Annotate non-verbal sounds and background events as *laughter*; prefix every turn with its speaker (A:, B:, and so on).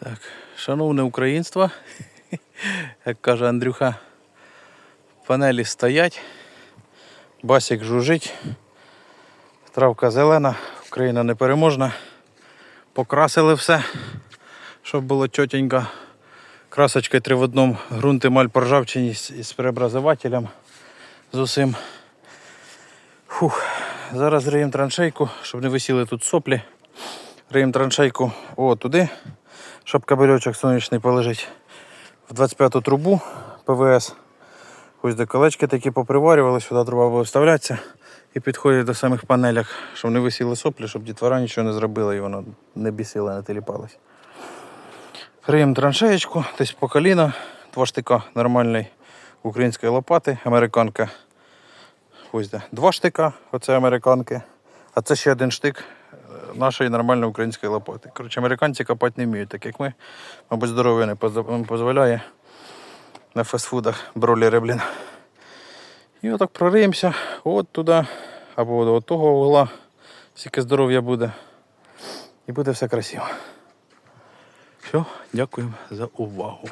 A: Так, шановне українство, *laughs* як каже Андрюха, панелі стоять, басик жужить, травка зелена, Україна непереможна. Покрасили все, щоб було чотенько. Красочки три в одному, ґрунти маль поржавчені з преобразователем з усім. Фух. Зараз риємо траншейку, щоб не висіли тут соплі. Риємо траншейку о, туди, щоб кабельочок сонячний полежить в 25-ту трубу ПВС. Ось де колечки такі поприварювали, сюди труба буде вставлятися і підходять до самих панелях, щоб не висіли соплі, щоб дітвора нічого не зробила і воно не бісило, не теліпалось. Риємо траншеєчку, десь по коліна, два штика нормальної української лопати, американка. Ось де. Два штика, оце американки, а це ще один штик нашої нормальної української лопати. Коротше, американці копати не вміють, так як ми. Мабуть, здоров'я не дозволяє на фастфудах бролери, блін. І отак прориємося от туди, або до того угла, скільки здоров'я буде. І буде все красиво. Все, дякуємо за увагу.